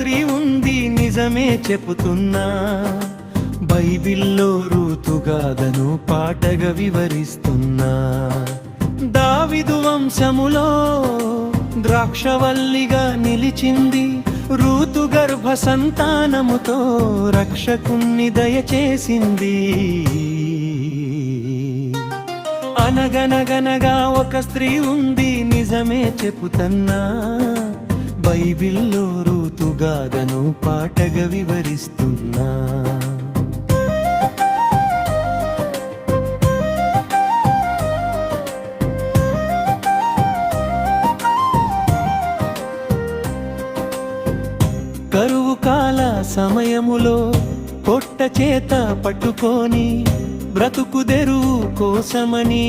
స్త్రీ ఉంది నిజమే చెబుతున్నా బైబిల్లో ఋతుగాథను పాటగా వివరిస్తున్నా. దావిదు వంశములో ద్రాక్షవల్లిగా నిలిచింది. ఋతు గర్భ సంతానముతో రక్షకుణ్ణి దయచేసింది. అనగనగనగా ఒక స్త్రీ ఉంది నిజమే చెబుతన్నా బైబిల్లో ఋతుగాథను పాటగా వివరిస్తున్నా. కరువు కాల సమయములో పొట్ట చేత పట్టుకొని బ్రతుకుదెరువు కోసమని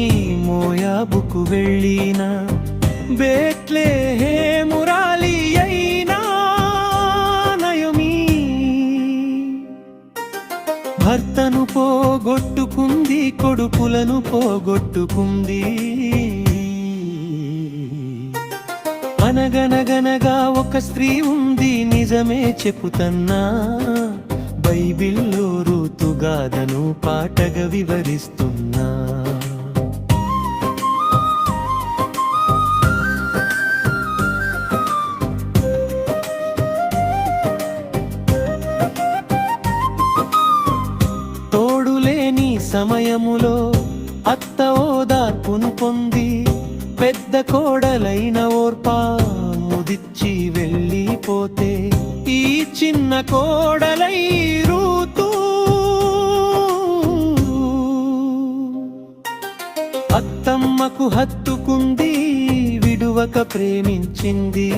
మోయాబుకు వెళ్ళిన బేట భర్తను పోగొట్టుకుంది కొడుకులను పోగొట్టుకుంది. అనగనగనగా ఒక స్త్రీ ఉంది నిజమే చెప్పుతన్నా బైబిల్లో ఋతుగాథను పాటగా వివరిస్తుంది సమయములో అత్త ఓదార్పును పొంది పెద్ద కోడలైన ఓర్పా ముదిచ్చి వెళ్ళిపోతే ఈ చిన్న కోడలై రూతూ. అత్తమ్మకు హత్తుకుంది విడువక ప్రేమించింది.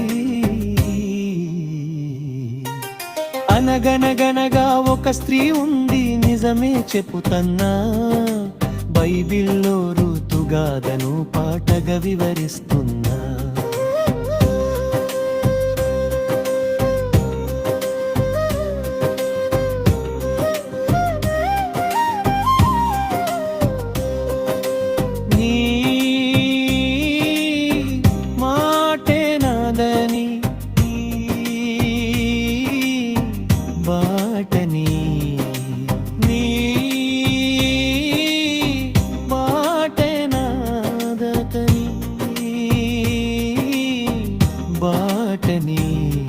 అనగనగనగా ఒక స్త్రీ ఉంది. నిజమే చెప్పుతన్నా బైబిల్లో ఋతుగాదను పాటగా వివరిస్తున్నా. బాటని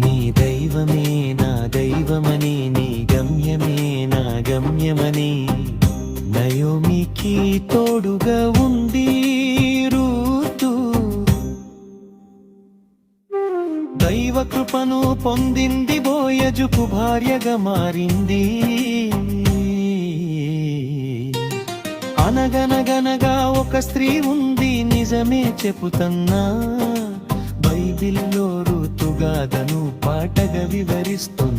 నీ దైవమే నా దైవమని నీ గమ్యమే నా గమ్యమని. నయోమికి తోడుగా ఉంది రూతు. దైవ కృపను పొందింది బోయజుకు భార్యగా మారింది. అనగనగనగా ఒక స్త్రీ ఉంది నిజమే చెబుతన్నా బైబిల్లో కథను పాటగా వివరిస్తుంది.